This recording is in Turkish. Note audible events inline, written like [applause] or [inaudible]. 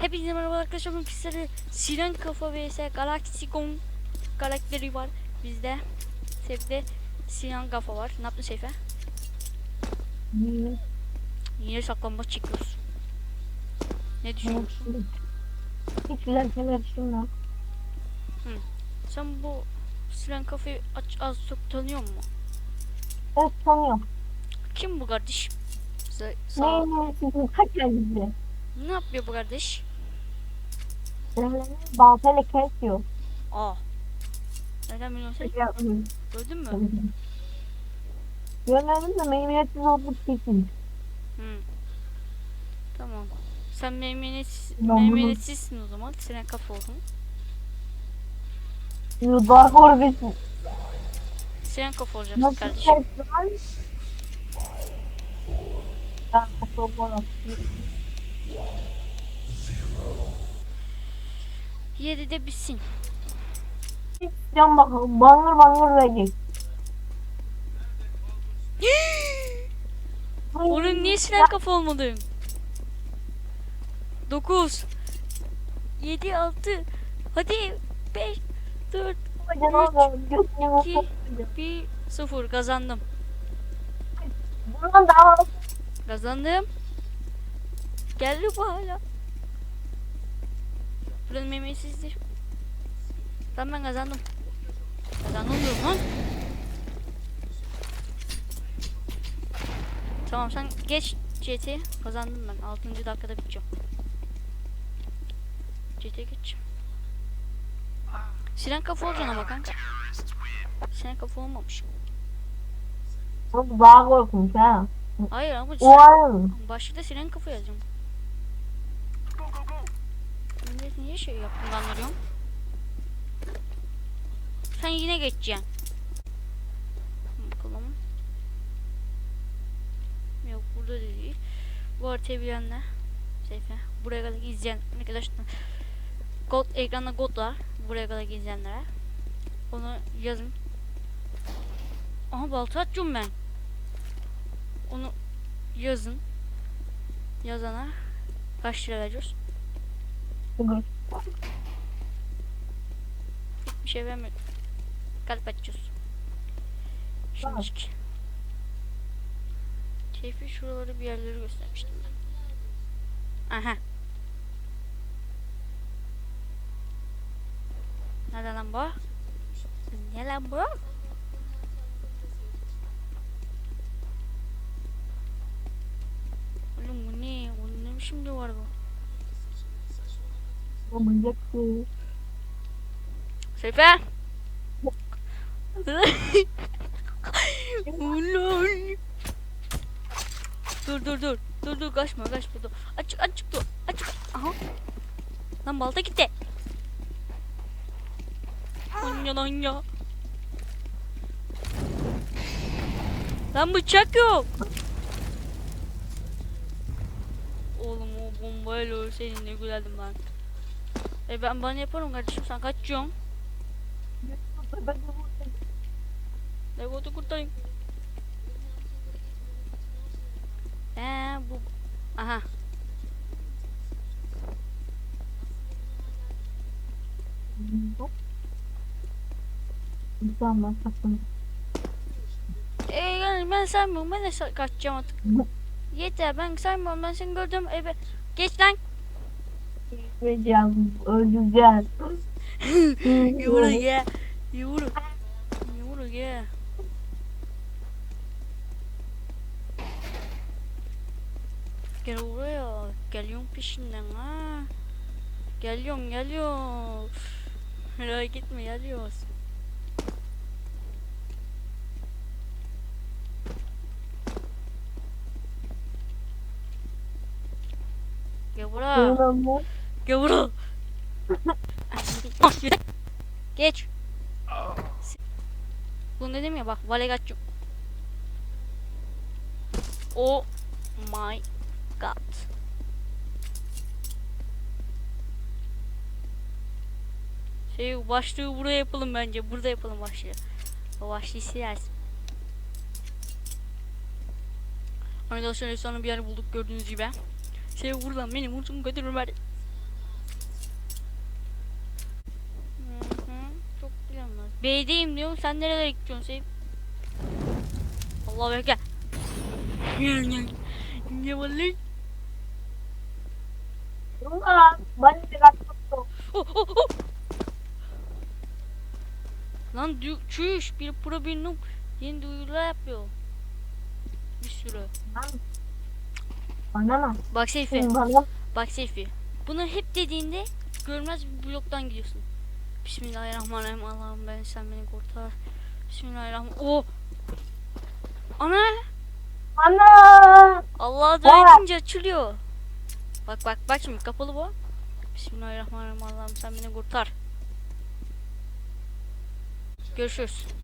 Hepinize merhaba arkadaşlar. Bugün sizlere Siren Kafa vs Galaxicon karakteri var bizde. Sevde Siren Kafa var. Ne yaptın Seyfe? Hmm, Yine saklanmaç çekiyoruz. Ne düşünüyorsun? Hiç güzel şeyler düşünmüyorum. Sen bu Siren Kafa'yı az çok tanıyor musun? Evet tanıyorum. Kim bu kardeş? Sa- Ne ne sizin kaç bizi? ne yapıyor bu kardeş? Baltayla kesiyor. Aa. Nereden biliyorsun sen? Yapmıyor. Gördün mü? Yönlerimiz de meymenetsiz olduğu kesin. Hı. Tamam. Sen bunu- meymenetsizsin o zaman. Siren Kafa oldun. Daha bir Siren Kafa olacaksın nasıl kardeşim. kesiyorlar? Ben kapalı Yedi de bitsin. Can bakalım bangır bangır verecek. [gasps] Onun niye siren kafa olmadın? 9 7 6 Hadi 5 4 2 1 0 kazandım. Bundan daha Kazandım. Geldi bu hala. Buranın memesizdir. Tamam ben kazandım. Kazandım diyorum lan. Tamam sen geç CT. Kazandım ben. 6. dakikada biteceğim. CT geç. Siren kafa olacaksın ama kanka. Siren kafa olmamış. Bu daha korkunç ha. Hayır ama ayrı. Başlıkta siren kafa yazacağım. Millet niye şey yaptın ben arıyorum. Sen yine geçeceksin. Bakalım. Yok burada da değil. Bu haritayı bilenler. Seyfe. Buraya kadar izleyen arkadaşlar. Gold, ekranda God var. Buraya kadar izleyenlere. Onu yazın. Aha balta atacağım ben. Onu yazın. Yazana kaç lira veriyoruz? Hiçbir şey vermiyor. Kalp açıyoruz. Tamam. Şimdi Keyfi şuraları bir yerleri göstermiştim ben. Aha. Nerede lan bu? Ne lan bu? Oğlum bu ne? Bu ne biçim duvar bu? Ki. Seyfe! Ulan! dur dur dur. Dur dur kaçma kaçma dur. Açık açık dur. Açık. Aha. Lan balta gitti. Anya lan ya. Lan bıçak yok. Oğlum o bombayla ölseydin ne gülerdim lan. E ben bana yaparım kardeşim sen kaçıyorsun. Lego'da kurtarayım. Ee bu aha İnsanlar sakın. e yani ben saymıyorum ben de kaçacağım artık. Yeter ben saymıyorum ben seni gördüm eve geç lan. Vereceğim, öldüreceğiz. [laughs] Yürü [laughs] ye. Yürü. Yürü ye. Gel buraya. Geliyorum peşinden ha. Geliyorum geliyorum. Merak gitme geliyoruz. Gel buraya. Buraya. [laughs] Geç. Bunu dedim ya bak Valegatçım. Oh my god. Şey başlığı buraya yapalım bence. Burada yapalım başlığı. O başlığı silersin. Arkadaşlar efsane bir yer bulduk gördüğünüz gibi. Şey buradan beni vursun götürür bari. B'deyim diyorum. Sen nerelere gidiyorsun Seyf? Allah bekle. Ne var lan? Oh, oh, oh. Lan dü- çüş bir pro bir noob yeni duyurular yapıyor. Bir sürü. Bana ne? Bak Seyfi. Bak Seyfi. Bunu hep dediğinde görmez bir bloktan gidiyorsun. Bismillahirrahmanirrahim. Allah'ım ben sen beni kurtar. Bismillahirrahmanirrahim. Oh. Ana. Ana! Allah'a dua edince açılıyor. Bak bak bak şimdi kapalı bu. Bismillahirrahmanirrahim. Allah'ım sen beni kurtar. Görüşürüz.